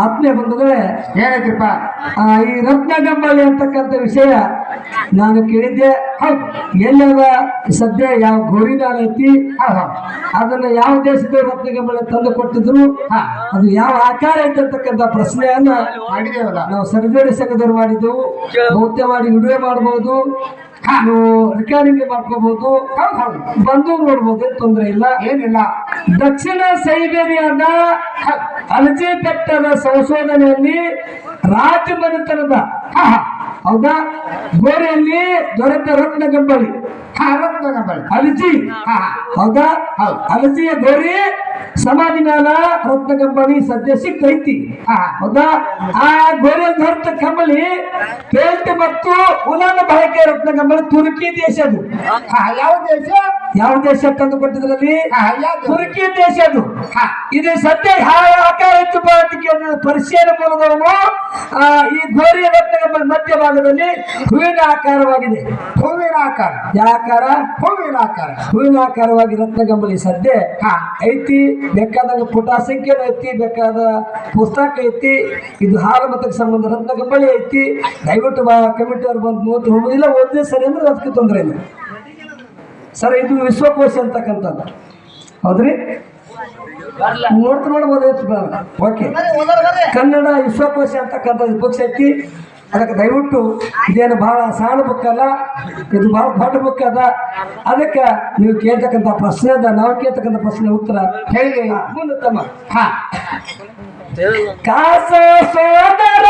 ಆತ್ಮೀಯ ಬಂಧುಗಳೇ ಹೇಳಿದ್ರಪ್ಪ ಈ ರತ್ನ ಗಂಬಳಿ ಅಂತಕ್ಕಂಥ ವಿಷಯ ನಾನು ಕೇಳಿದ್ದೆ. ಹೌದು ಎಲ್ಲದ ಸದ್ಯ ಯಾವ ಗೋರಿನಾಲ್ ಐತಿ ಅದನ್ನ ಯಾವ ದೇಶದ ರತ್ನಗಂಬಳಿ ತಂದು ಕೊಟ್ಟಿದ್ರು? ಹಾ. ಅದು ಯಾವ ಆಕಾರ ಐತಿ ಅಂತಕ್ಕಂಥ ಪ್ರಶ್ನೆಯನ್ನ ಮಾಡಿದೇವಲ್ಲ? ನಾವು ಸರ್ಜರಿ ಸಂಘದವ್ರು ಮಾಡಿದ್ದೆವು. ಬೌದ್ಧ ಮಾಡಿ ವಿಡಿಯೋ ಮಾಡ್ಬೋದು. ನಾವು ರೆಕಾರ್ಡಿಂಗ್ ಮಾಡ್ಕೋಬಹುದು ಹೌದು ಹೌದು. ಬಂದು ನೋಡ್ಬೋದು ತೊಂದರೆ ಇಲ್ಲ. ಏನಿಲ್ಲ. ದಕ್ಷಿಣ ಸೈಬೇರಿಯಾದ ಅಲಜಿ ಬೆಟ್ಟದ ಸಂಶೋಧನೆಯಲ್ಲಿ ರಾಜಮನೆತನದ ಹೌದಾ? ಗೋರೆಯಲ್ಲಿ ದೊರೆತ ರತ್ನ ಗಂಬಳಿ ಹಾ. ಹೌದಾ? ಹೌದು. ಅಲಜಿಯ ಗೋರಿ ಸಮಾಧಿ ಮ್ಯಾಲ ರತ್ನ ಕಂಬಳಿ ಸದ್ಯ ಸಿಕ್ತೈತಿ ಹೌದಾ? ಆ ಗೋರಿ ದೊರೆತ ಕಂಬಳಿ ಕೇಳ್ತಿ ಮತ್ತು ಉಲನ ಬಳಕೆ ರತ್ನ ಕಂಬಳಿ ತುರ್ಕಿ ದೇಶದು ಆ ಯಾವ ದೇಶ? ಯಾವ ದೇಶ ತಂದು ಕೊಟ್ಟಿದ್ರಲ್ಲಿ? ತುರ್ಕಿ ದೇಶ ಅದು. ಇದು ಸದ್ಯ ಯಾವ ಆಕಾರ ಇತ್ತು ಪರಿಶೀಲನೆ ಮೂಲದವನು? ಆ, ಈ ಗೋರಿ ಮಧ್ಯ ಭಾಗದಲ್ಲಿ ಹೂವಿನ ಆಕಾರವಾಗಿದೆ ಹೂವಿನ ಆಕಾರ ಯಾಕಾರ? ಹೂವಿನ ಆಕಾರ ಹೂವಿನ ಆಕಾರವಾಗಿ ರತ್ನಗಂಬಲಿ ಸದ್ಯ ಐತಿ ಬೇಕಾದಂಗ ಪುಟ ಸಂಖ್ಯೆ ಐತಿ ಬೇಕಾದ ಪುಸ್ತಕ ಐತಿ ಇದು ಹಾಲು ಮತಕ್ಕೆ ಸಂಬಂಧ ರತ್ನಗಂಬಳಿ ಐತಿ. ದಯವಿಟ್ಟು ಕಮಿಟಿ ಅವ್ರು ಬಂದು ಮೂವತ್ತು ಇಲ್ಲ ಒಂದೇ ಸರಿ ಅಂದ್ರೆ ಅದಕ್ಕೆ ತೊಂದರೆ ಇಲ್ಲ. ಸರ್ ಇದು ವಿಶ್ವಕೋಶ ಅಂತಕ್ಕಂಥದ್ದು. ಹೌದ್ರಿ? ನೋಡ್ತು ನೋಡ್ಬೋದು ಓಕೆ. ಕನ್ನಡ ವಿಶ್ವಕೋಶ ಅಂತಕ್ಕಂಥದ್ದು ಬುಕ್ಸ್ ಐತಿ ಅದಕ್ಕೆ ದಯವಿಟ್ಟು ಇದೇನು ಬಹಳ ಸಣ್ಣ ಬುಕ್ ಅಲ್ಲ ಇದು ಬಹಳ ದೊಡ್ಡ ಬುಕ್ ಅದ. ಅದಕ್ಕೆ ನೀವು ಕೇಳ್ತಕ್ಕಂಥ ಪ್ರಶ್ನೆ ಅದ ನಾವು ಕೇಳ್ತಕ್ಕಂಥ ಪ್ರಶ್ನೆ ಉತ್ತರ ಹೇಳಿ. ಮುಂದೆ ತಮ್ಮ ಹಾ ಕಾಸ ಸೋದರ